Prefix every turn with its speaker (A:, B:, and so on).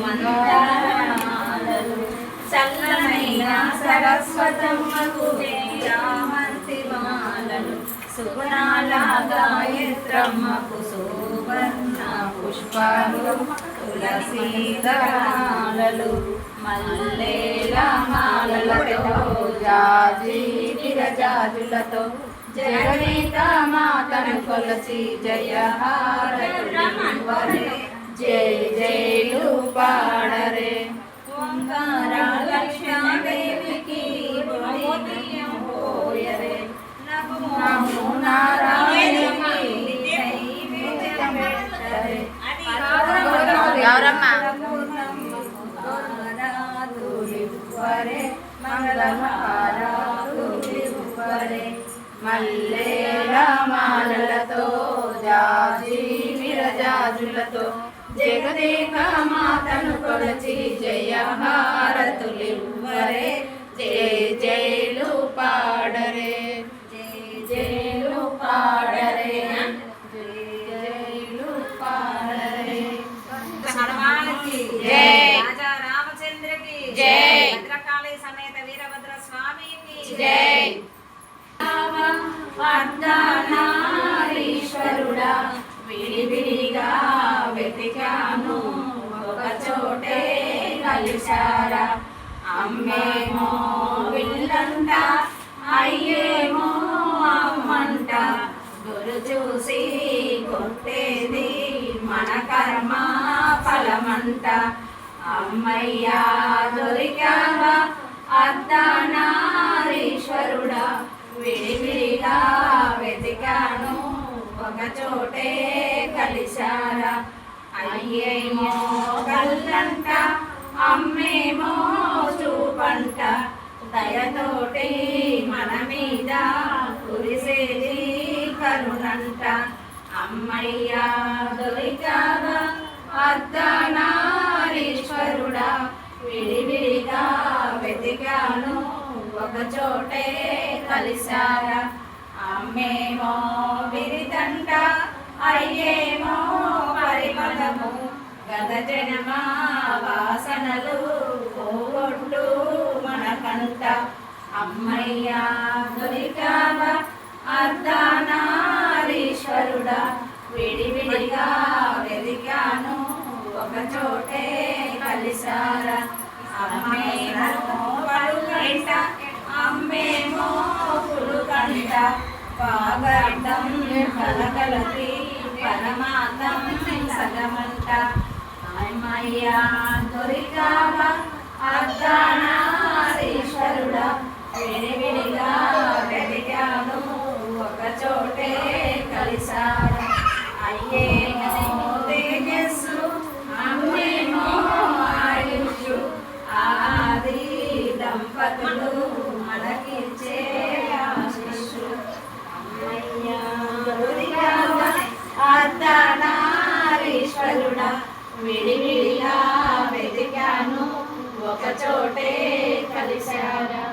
A: మందారాలు చల్లనైన సరస్వతమ్మకు వేయామంతి మాలలు సుగుణాల గాయత్రమ్మకు సువర్ణ పుష్పాలు తులసీదళాలు మల్లేల మాలలతో జాజి విరజాజులతో జగనీత మాతను కొలసి జయ హారతులివ్వరే జై జైలు పాడరే ఓంకార లక్ష్మీదేవికి నమో నారాయణకి నైవేద్యం మల్లేల మాలలతో జాజి విరజాజులతో జగదేక మాతను కొలచి జయ హారతులివ్వరే. జయ జయలు పాడరే. జయ జయలు పాడరే. జయ జయలు పాడరే.
B: హనుమానికి
C: జై.
B: రాజా రామచంద్రకి
C: జై.
B: భద్రకాళి సమేత వీరభద్ర స్వామికి.
C: జై.
A: అర్ధనారీశ్వరుడా విడివిడిగా వెతికాను ఒక చోటే కలిశారా? అమ్మేమో విల్లంట అయ్యేమో అమ్మంట. గురు చూసి కొట్టేది మన కర్మ ఫలమంట. అమ్మయ్యా దొరికావా? అర్ధనారీశ్వరుడా విడివిడిగా వెతికాను. ఒక చోటే కలిశారా? అయ్యేమో కల్లంట అమ్మేమో చూపంట దయతోటి మన మీద కురిసేది కరుణంట. అమ్మయ్యా దొరికాగా అర్ధనారీశ్వరుడా. విడివిడిగా వెతికాను ఒక చోటే కలిశారా అమ్మేమో విరిదంట అయ్యేమో జనమ వాసనలు పోగొట్టు మనకంట. అమ్మయ్యా దొరికావా అర్ధానారీశ్వరుడా విడివిడిగా వెదిగాను ఒక చోటే కలిసారా అమ్మేమో పడుకంట అమ్మేమో పులుకంట పాగడ్డం కలకలకి పరమాతం సగమంట. అమ్మయ్యా దొరికావా? అర్ధనారీశ్వరుడా విడివిడిగా వెతికాను. ఒక చోటే కలిసాడు అయ్యే విడివిడిగా వెతికాను. ఒక చోటే కలిశారా